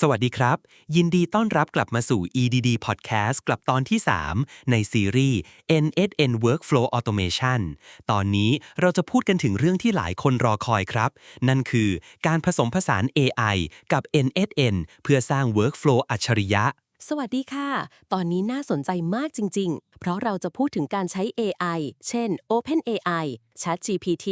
สวัสดีครับ ยินดีต้อนรับกลับมาสู่ EDD Podcast กลับตอนที่ 3 ในซีรีส์ NSN Workflow Automation ตอนนี้เราจะพูดกันถึงเรื่องที่หลายคนรอคอยครับ นั่นคือการผสมผสาน AI กับ NSN เพื่อสร้าง Workflow อัจฉริยะ สวัสดีค่ะ ตอนนี้น่าสนใจมากจริง ๆ เพราะเราจะพูดถึงการใช้ AI เช่น OpenAI ChatGPT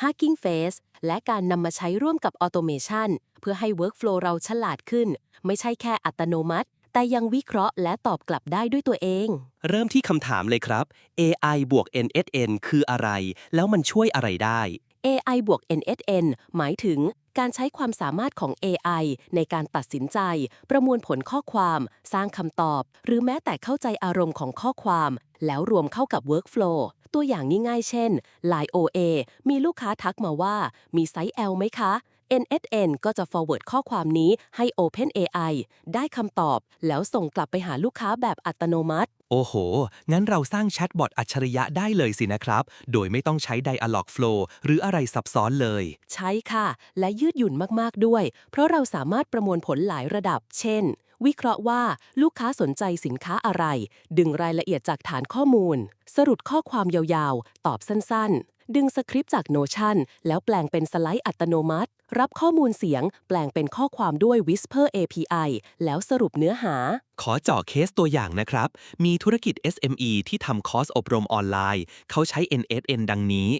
Hugging Face และการนำมาใช้ร่วมกับ Automation เพื่อให้ Workflow เราฉลาดขึ้น ไม่ใช่แค่อัตโนมัติ แต่ยังวิเคราะห์และตอบกลับได้ด้วยตัวเอง เริ่มที่คำถามเลยครับ AI บวก NSN คืออะไร แล้วมันช่วยอะไรได้ AI บวก NSN หมายถึงการใช้ความสามารถของ AI ในการตัดสินใจ ประมวลผลข้อความ สร้างคำตอบ หรือแม้แต่เข้าใจอารมณ์ของข้อความ แล้วรวมเข้ากับ Workflow ตัวอย่างง่ายๆ เช่น Line OA มีลูกค้าทักมาว่า มีไซส์ L ไหมคะ NSN ก็จะ forward ข้อความนี้ให้ OpenAI ได้คำตอบ แล้วส่งกลับไปหาลูกค้าแบบอัตโนมัติ โอ้โห งั้นเราสร้างแชทบอทอัจฉริยะได้เลยสินะครับ โดยไม่ต้องใช้ Dialog Flow หรืออะไรซับซ้อนเลย ใช่ค่ะ และยืดหยุ่นมากๆด้วย เพราะเราสามารถประมวลผลหลายระดับ เช่น วิเคราะห์ว่าลูกค้าสนใจสินค้าอะไร ดึงรายละเอียดจากฐานข้อมูล สรุปข้อความยาวๆ ตอบสั้นๆ ดึงสคริปต์จาก Notion แล้วแปลงเป็นสไลด์อัตโนมัติ รับข้อมูลเสียง แปลงเป็นข้อความด้วย Whisper API แล้วสรุปเนื้อหา ขอเจาะเคสตัวอย่างนะครับ มีธุรกิจ SME ที่ทำคอร์สอบรมออนไลน์ เขาใช้ NSN ดังนี้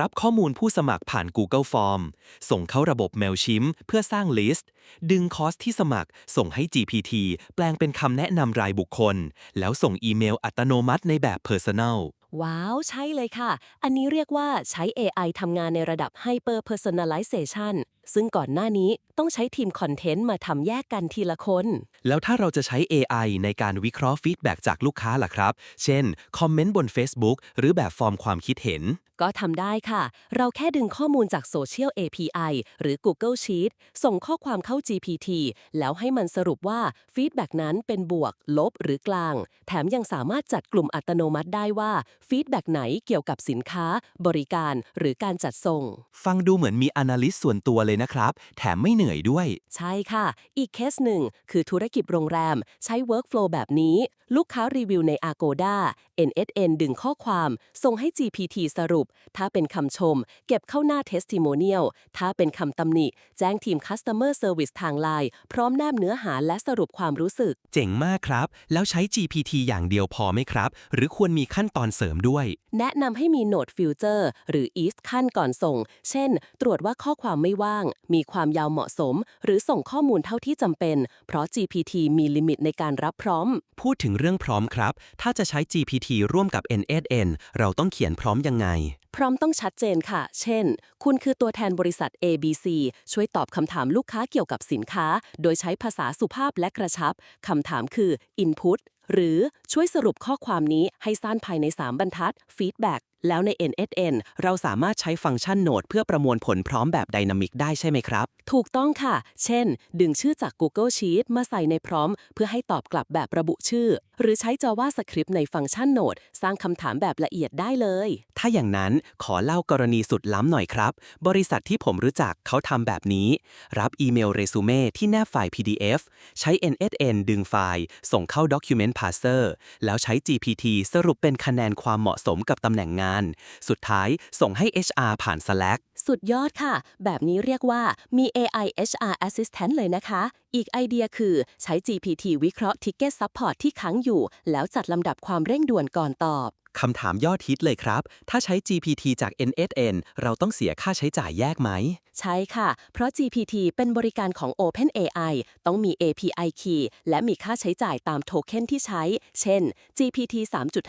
รับข้อมูลผู้สมัครผ่าน Google Form ส่งเข้าระบบ Mailchimp เพื่อสร้างลิสต์ ดึงคอร์สที่สมัคร ส่งให้ GPT แปลงเป็นคำแนะนำรายบุคคล แล้วส่งอีเมลอัตโนมัติในแบบ Personal ว้าว ใช่เลยค่ะ อันนี้เรียกว่าใช้ AI ทำงานในระดับ Hyper Personalization ซึ่งก่อนหน้านี้ต้องใช้ทีมคอนเทนต์มาทำแยกกันทีละคน แล้วถ้าเราจะใช้ AI ในการวิเคราะห์ฟีดแบ็จากลูกค้าล่ะครับ เช่น คอมเมนต์บน Facebook หรือแบบฟอร์มความคิดเห็น ก็ทำได้ค่ะ เราแค่ดึงข้อมูลจากโซเชียล API หรือ Google Sheet ส่งข้อความเข้า GPT แล้วให้มันสรุปว่าฟีดแบ็กนั้นเป็นบวก ลบหรือกลาง แถมยังสามารถจัดกลุ่มอัตโนมัติได้ว่าฟีดแบ็กไหนเกี่ยวกับสินค้า บริการ หรือการจัดส่ง ฟังดูเหมือนมี Analyst ส่วนตัวเลยนะครับ แถมไม่เหนื่อยด้วย ใช่ค่ะ อีกเคสหนึ่ง คือธุรกิจโรงแรม ใช้ Workflow แบบนี้ ลูกค้ารีวิวใน Agoda NSN ดึงข้อความ ส่งให้ GPT สรุป ถ้าเป็นคำชม เก็บเข้าหน้า Testimonial ถ้าเป็นคำตำหนิ แจ้งทีม Customer Service ทางไลน์พร้อมแนบเนื้อหาและสรุปความรู้สึก เจ๋งมากครับ แล้วใช้ GPT อย่างเดียวพอไหมครับ หรือควรมีขั้นตอนเสริมด้วย แนะนำให้มี Note Filter หรือ East ขั้นก่อนส่ง เช่น ตรวจว่าข้อความไม่ว่างมีความยาวเหมาะสม หรือส่งข้อมูลเท่าที่จำเป็น เพราะ GPT มีลิมิตในการรับพร้อม พูดถึงเรื่องพร้อมครับ ถ้าจะใช้ GPT ร่วมกับ NSN เราต้องเขียนพร้อมยังไง พร้อมต้องชัดเจนค่ะ เช่น คุณคือตัวแทนบริษัท ABC ช่วยตอบคำถามลูกค้าเกี่ยวกับสินค้า โดยใช้ภาษาสุภาพและกระชับ คำถามคือ Input หรือช่วยสรุปข้อความนี้ให้สั้นภายใน 3 บรรทัด Feedback แล้วใน NSN เราสามารถใช้ฟังก์ชันโนดเพื่อประมวลผลพร้อมแบบไดนามิกได้ใช่ไหมครับ ถูกต้องค่ะ เช่น ดึงชื่อจาก Google Sheet มาใส่ในพร้อม เพื่อให้ตอบกลับแบบระบุชื่อ หรือใช้ JavaScript ในฟังก์ชันโนดสร้างคำถามแบบละเอียดได้เลย ถ้าอย่างนั้นขอเล่ากรณีสุดล้ำหน่อยครับ บริษัทที่ผมรู้จักเขาทำแบบนี้ รับอีเมลเรซูเม่ที่แนบไฟล์ PDF ใช้ NSN ดึงไฟล์ ส่งเข้า Document Parser แล้วใช้ GPT สรุปเป็นคะแนนความเหมาะสมกับตำแหน่งงานสุดท้ายส่งให้ HR ผ่าน Slack สุดยอดค่ะ แบบนี้เรียกว่ามี AI HR Assistant เลยนะคะ อีกไอเดียคือใช้ GPT วิเคราะห์ Ticket Support ที่ค้างอยู่ แล้วจัดลำดับความเร่งด่วนก่อนตอบ คำถามยอดฮิตเลยครับ ถ้าใช้ GPT จาก NSN เราต้องเสียค่าใช้จ่ายแยกไหม ใช่ค่ะ เพราะ GPT เป็นบริการของ OpenAI ต้องมี API Key และมีค่าใช้จ่ายตามโทเค็นที่ใช้ เช่น GPT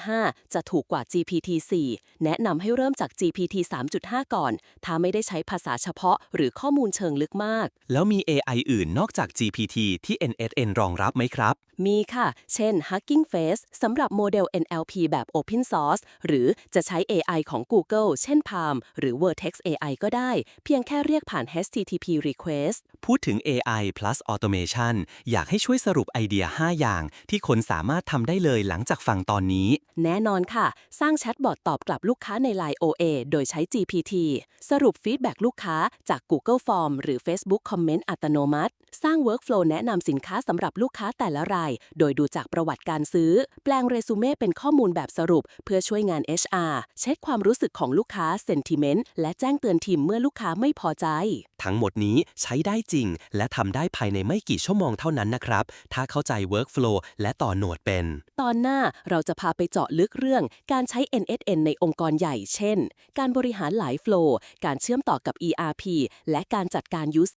3.5 จะถูกกว่า GPT 4 แนะนำให้เริ่มจาก GPT 3.5 ก่อน ถ้าไม่ได้ใช้ภาษาเฉพาะ หรือข้อมูลเชิงลึกมาก แล้วมี AI อื่นนอกจาก GPT ที่ NSN รองรับไหมครับ มีค่ะ เช่น Hugging Face สำหรับโมเดล NLP แบบ Open Source หรือจะใช้ AI ของ Google เช่น Palm หรือ Vertex AI ก็ได้ เพียงแค่เรียกผ่าน HTTP request พูดถึง AI plus automation อยากให้ช่วยสรุปไอเดีย 5 อย่าง ที่คนสามารถทำได้เลยหลังจากฟังตอนนี้ แน่นอนค่ะ สร้างแชทบอทตอบกลับลูกค้าใน Line OA โดยใช้ GPT สรุปฟีดแบ็กลูกค้าจาก Google Form หรือ Facebook Comment อัตโนมัติ สร้าง Workflow แนะนำสินค้าสำหรับลูกค้าแต่ละราย โดยดูจากประวัติการซื้อ แปลงเรซูเม่เป็นข้อมูลแบบสรุปเพื่อช่วยงาน HR เช็คความรู้สึกของลูกค้า sentiment และแจ้งเตือนทีมเมื่อลูกค้าไม่พอใจ ทั้งหมดนี้ใช้ได้จริง และทำได้ภายในไม่กี่ชั่วโมงเท่านั้นนะครับ ถ้าเข้าใจ Workflow และต่อโหนดเป็น ตอนหน้าเราจะพาไปเจาะลึกเรื่อง การใช้ NSN ในองค์กรใหญ่ เช่น การบริหารหลายโฟล์การเชื่อมต่อกับ ERP และการจัดการ Use